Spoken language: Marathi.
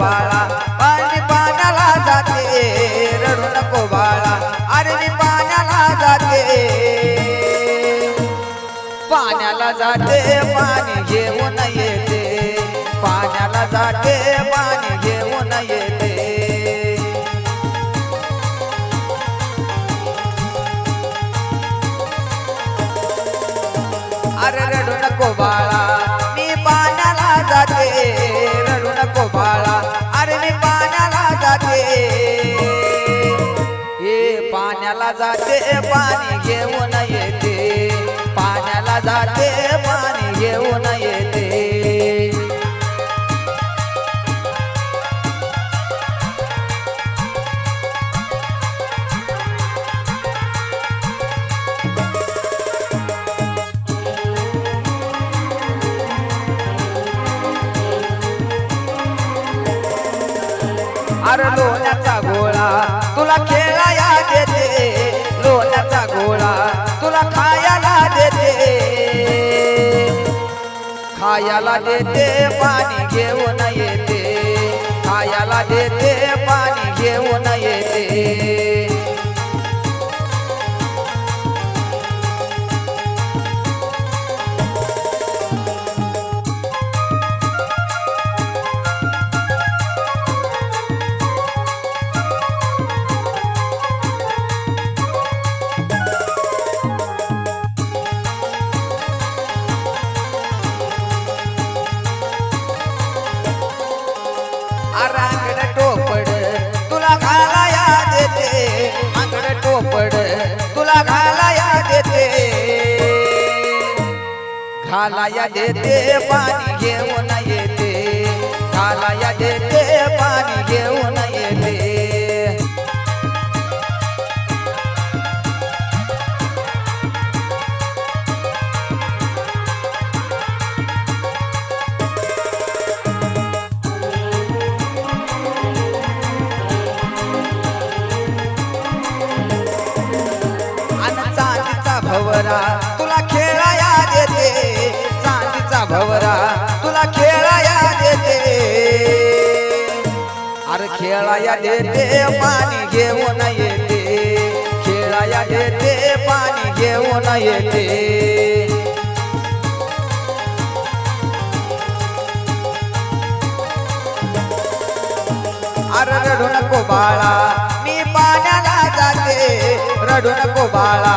बाळा. पाणी पाण्याला जाते रडू नको बाळा. अरे मी पाण्याला जाते. पाण्याला जाते पाणी घेऊन येते. पाण्याला जाते पाणी घेऊन येते. अरे रडू नको बाळा. जाते पाणी घेऊन येते. पाण्याला जाते पाणी घेऊन येते. अरे लोण्याचा गोळा तुला खेळाया देते. खायला देते पाणी घेऊन अरे टोपड तुला घालाया देते अंगड टोपड तुला घालाया देते घालाया देते पाणी घेऊन भवरा तुला खेळाया देते चांदीचा भवरा तुला खेळाया देते. अरे खेळाया देते पाणी घेऊन येते. खेळाया देते पाणी घेऊन येते. अरे रडू नको बाळा मी पाण्याला जाते. रडू नको बाळा